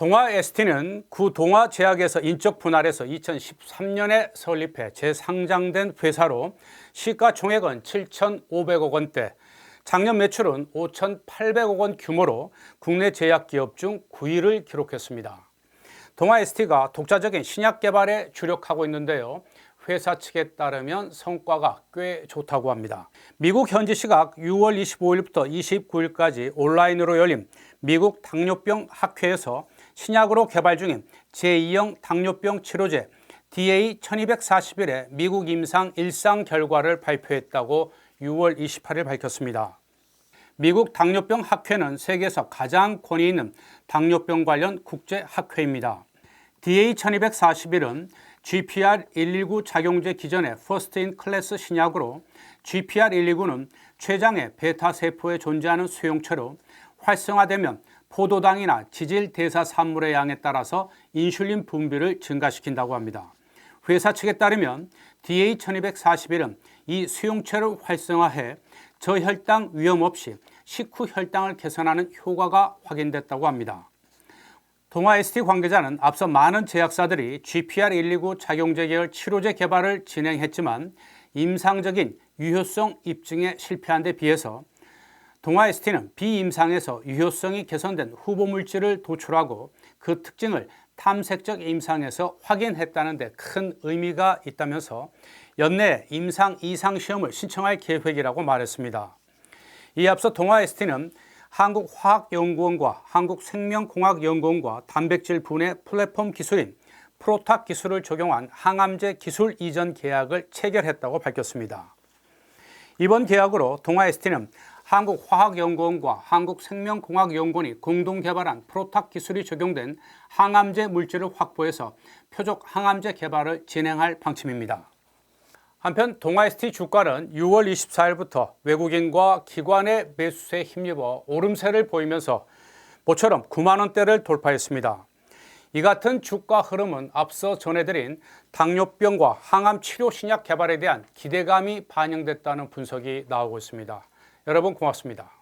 동아 ST는 구 동아 제약에서 인적 분할해서 2013년에 설립해 재상장된 회사로 시가총액은 7,500억 원대, 작년 매출은 5,800억 원 규모로 국내 제약 기업 중 9위를 기록했습니다. 동아 ST가 독자적인 신약 개발에 주력하고 있는데요. 회사 측에 따르면 성과가 꽤 좋다고 합니다. 미국 현지 시각 6월 25일부터 29일까지 온라인으로 열린 미국 당뇨병 학회에서 신약으로 개발 중인 제2형 당뇨병 치료제 DA1241의 미국 임상 일상 결과를 발표했다고 6월 28일 밝혔습니다. 미국 당뇨병 학회는 세계에서 가장 권위 있는 당뇨병 관련 국제 학회입니다. DA1241은 GPR119 작용제 기전의 퍼스트인 클래스 신약으로 GPR119는 췌장의 베타 세포에 존재하는 수용체로 활성화되면 포도당이나 지질 대사 산물의 양에 따라서 인슐린 분비를 증가시킨다고 합니다. 회사 측에 따르면 DA1241은 이 수용체를 활성화해 저혈당 위험 없이 식후 혈당을 개선하는 효과가 확인됐다고 합니다. 동아 ST 관계자는 앞서 많은 제약사들이 GPR119 작용제 계열 치료제 개발을 진행했지만 임상적인 유효성 입증에 실패한 데 비해서 동아 ST는 비임상에서 유효성이 개선된 후보 물질을 도출하고 그 특징을 탐색적 임상에서 확인했다는 데 큰 의미가 있다면서 연내 임상 이상 시험을 신청할 계획이라고 말했습니다. 이에 앞서 동아 ST는 한국화학연구원과 한국생명공학연구원과 단백질 분해 플랫폼 기술인 프로탁 기술을 적용한 항암제 기술 이전 계약을 체결했다고 밝혔습니다. 이번 계약으로 동아 ST는 한국화학연구원과 한국생명공학연구원이 공동 개발한 프로탁 기술이 적용된 항암제 물질을 확보해서 표적 항암제 개발을 진행할 방침입니다. 한편 동아ST 주가는 6월 24일부터 외국인과 기관의 매수세에 힘입어 오름세를 보이면서 모처럼 9만 원대를 돌파했습니다. 이 같은 주가 흐름은 앞서 전해드린 당뇨병과 항암 치료 신약 개발에 대한 기대감이 반영됐다는 분석이 나오고 있습니다. 여러분 고맙습니다.